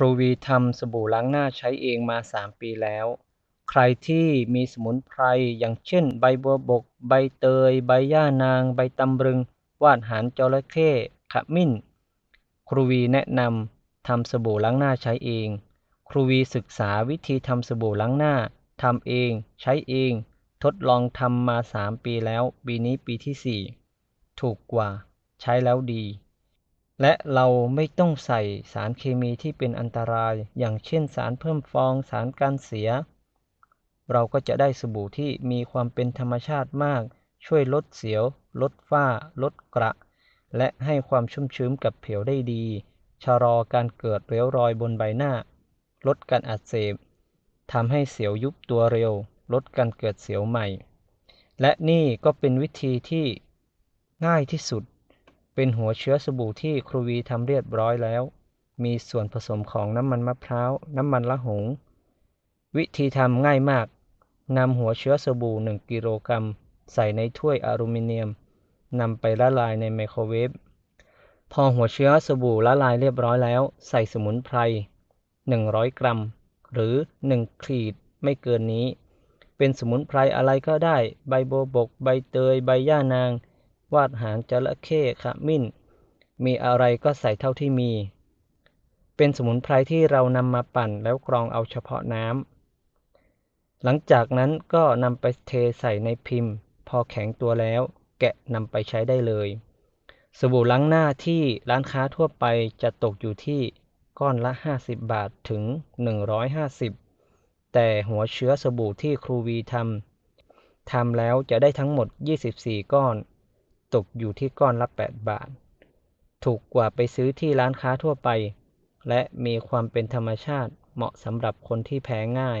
รูวีทำสบู่ล้างหน้าใช้เองมา 3 ปีแล้ว ใครที่มีสมุนไพรอย่างเช่น ใบบัวบก ใบเตย ใบย่านาง ใบตำรึง ว่านหางจระเข้ขมิ้น ครูวีแนะนำทำสบู่ล้างหน้าใช้เอง ครูวีศึกษาวิธีทำสบู่ล้างหน้าทำเอง ใช้เอง ทดลองทำมา 3 ปีแล้ว ปีนี้ปีที่ 4 ถูกกว่า ใช้แล้วดี และเราไม่ต้องใส่สารเคมีที่เป็นอันตราย อย่างเช่นสารเพิ่มฟองสารกันเสีย เราก็จะได้สบู่ที่มีความเป็นธรรมชาติมาก ช่วยลดเสียว ลดฝ้า ลดกระ และให้ความชุ่มชื้นกับผิวได้ดี ชะลอการเกิดเริ้วรอยบนใบหน้า ลดการอักเสบทำให้เสียวยุบตัวเร็ว ลดการเกิดเสียวใหม่ และนี่ก็เป็นวิธีที่ง่ายที่สุด เป็นหัวเชื้อสบู่ที่ครูวีทำเรียบร้อยแล้ว มีส่วนผสมของน้ำมันมะพร้าว น้ำมันละหง วิธีทำง่ายมาก นำหัวเชื้อสบู่ 1 กิโลกรัม ใส่ในถ้วยอลูมิเนียม นำไปละลายในไมโครเวฟ พอหัวเชื้อสบู่ละลายเรียบร้อยแล้ว ใส่สมุนไพร 100 กรัม หรือ 1 ขีดไม่เกินนี้ เป็นสมุนไพรอะไรก็ได้ ใบโบบก ใบเตย ใบย่านาง วาดหางจระเข้ขมิ้น มีอะไรก็ใส่เท่าที่มี เป็นสมุนไพรที่เรานำมาปั่นแล้วกรองเอาเฉพาะน้ำหลังจากนั้นก็นำไปเทใส่ในพิมพ์ พอแข็งตัวแล้วแกะนำไปใช้ได้เลย สบู่ล้างหน้าที่ร้านค้าทั่วไปจะตกอยู่ที่ก้อนละ 50 บาทถึง 150 แต่หัวเชื้อสบู่ที่ครูวีทำทำแล้วจะได้ทั้งหมด 24 ก้อน ตกอยู่ที่ก้อนละ 8 บาท ถูกกว่าไปซื้อที่ร้านค้าทั่วไป และมีความเป็นธรรมชาติเหมาะสำหรับคนที่แพ้ง่าย